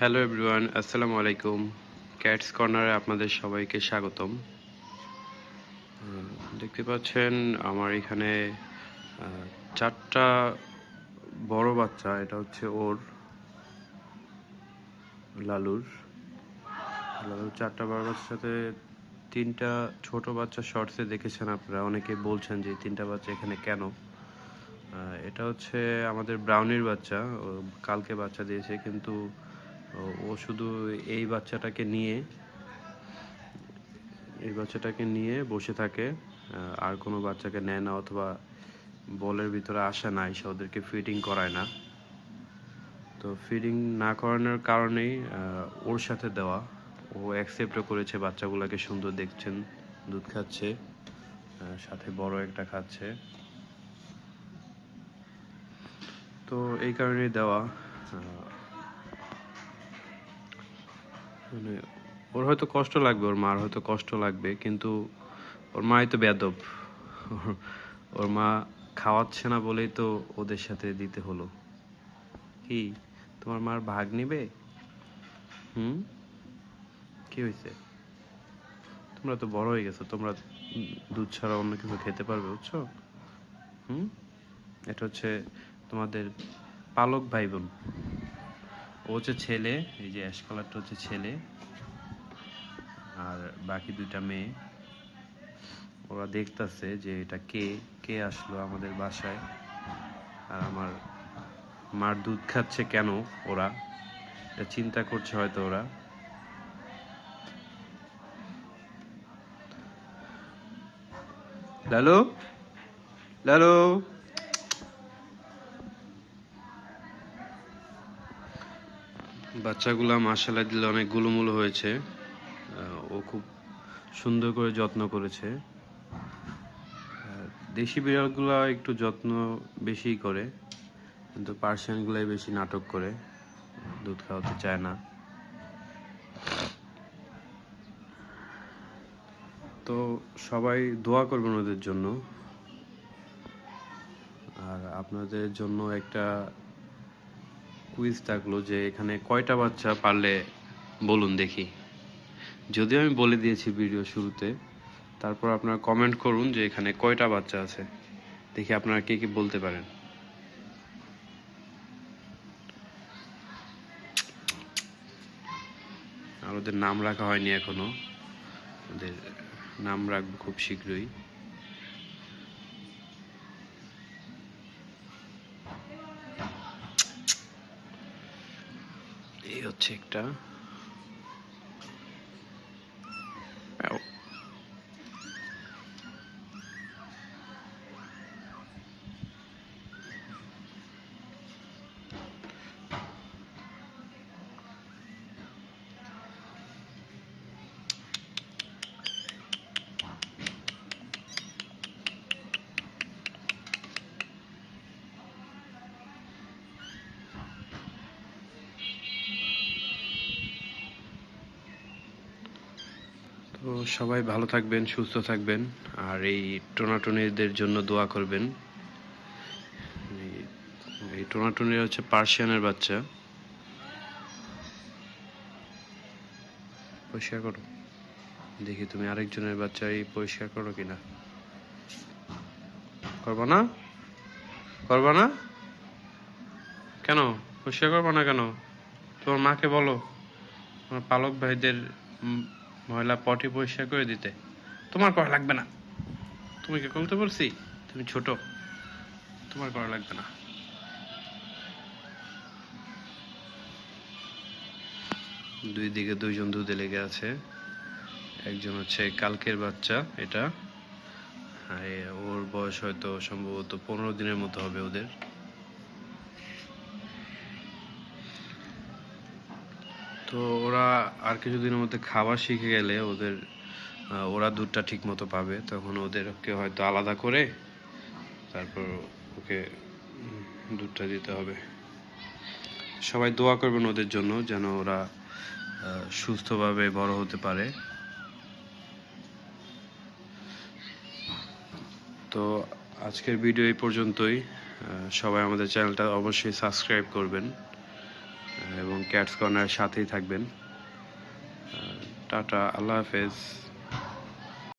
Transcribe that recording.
Hello everyone আসসালামু আলাইকুম cats কর্নারে আপনাদের সবাইকে স্বাগতম। দেখতে পাচ্ছেন আমার এখানে চারটা বড় বাচ্চা, এটা হচ্ছে ওর লালুর। লালুর চারটা বড় বাচ্চার সাথে তিনটা ছোট বাচ্চা শর্টসে দেখেছেন আপনারা, অনেকে বলছেন যে তিনটা বাচ্চা এখানে কেন? এটা হচ্ছে আমাদের ব্রাউনির বাচ্চা কালকে বাচ্চা দিয়েছে, কিন্তু ও- শুধু এই বাচ্চাটাকে নিয়ে, এই বাচ্চাটাকে নিয়ে বসে থাকে আর কোনো বাচ্চাকে নেয় না অথবা বলের ভিতরে আসে না, এসে ওদেরকে ফিডিং করায় না। তো ফিডিং না করানোর কারণেই ওর সাথে দেওয়া। ও অ্যাকসেপ্টও করেছে, বাচ্চাগুলোকে সুন্দর দেখছেন, দুধ খাচ্ছে সাথে বড় একটা খাচ্ছে। তো এই কারণেই দেওয়া মানে ওর হয়তো কষ্ট লাগবে, ওর মার হয়তো কষ্ট লাগবে, কিন্তু ওর মাই তো বেদব ওর মা খাওয়াচ্ছে না বলেই তো ওদের সাথে দিতে হলো। কি? তোমার মার ভাগ নিবে? হুম? কি হয়েছে তোমরা তো বড় হয়ে গেছো, তোমরা দুধ ছাড়া অন্য কিছু খেতে পারবে, বুঝছ? হুম? এটা হচ্ছে তোমাদের পালক ভাই বোন। ও হচ্ছে ছেলে, এই যে অ্যাশ কালারটা হচ্ছে ছেলে। আর বাকি দুইটা মেয়ে। ওরা দেখতাছে যে এটা কে কে আসলো আমাদের বাসায়। আর আমার মার দুধ খাচ্ছে কেন ওরা? এটা চিন্তা করছে হয়তো ওরা। লালু? লালু? বাচ্চাগুলা মাসালা দিলে অনেক গুলুমুলু হয়েছে। ও খুব সুন্দর করে যত্ন করেছে। দেশি বিড়ালগুলো একটু যত্ন বেশি করে, কিন্তু পার্সিয়ানগুলাই বেশি নাটক করে, দুধ খাওয়াতে চায় না। তো সবাই দোয়া করবেন ওদের জন্য। আর আপনাদের জন্য একটা কুইজ থাকল যে এখানে কয়টা বাচ্চা পারলে বলুন দেখি। যদিও আমি বলে দিয়েছি ভিডিও শুরুতে, তারপর আপনারা কমেন্ট করুন যে এখানে কয়টা বাচ্চা আছে। দেখি আপনারা কে কি বলতে পারেন। আর ওদের নাম রাখা হয়নি এখনও। ওদের নাম রাখব খুব শীঘ্রই। হচ্ছে একটা তো সবাই ভালো থাকবেন, সুস্থ থাকবেন, আর এই টোনাটনিদের জন্য দোয়া করবেন। এই- টোনাটনির হচ্ছে পার্সিয়ানের বাচ্চা। পরিষ্কার করো। দেখি তুমি আরেকজনের বাচ্চা এই পরিষ্কার করো কিনা। করব না? করব না? কেন? পরিষ্কার করব না কেন? তোমার মাকে বলো। তোমার পালক ভাইদের ময়লা পটি পরিষ্কার করে দিতে। তোমার করা লাগবে না। তুমি কি বলতে বলছি? তুমি ছোট। তোমার করা লাগবে না। দুই দিকে দুইজন দুধে লেগে আছে। একজন হচ্ছে কালকের বাচ্চা, এটা। আর ওর বয়স হয়তো সম্ভবত পনেরো দিনের মতো হবে ওদের। তো ওরা আর কিছুদিনের মধ্যে খাবার শিখে গেলে ওদের ওরা দুধটা ঠিক মতো পাবে। তখন ওদেরকে হয়তো আলাদা করে তারপর ওকে দুধটা দিতে হবে। সবাই দোয়া করবেন ওদের জন্য যেন ওরা সুস্থভাবে বড় হতে পারে। তো আজকের ভিডিও এই পর্যন্তই। সবাই আমাদের চ্যানেলটা অবশ্যই সাবস্ক্রাইব করবেন। এবং ক্যাটস কর্নার সাথেই থাকবেন। টাটা আল্লাহ হাফেজ।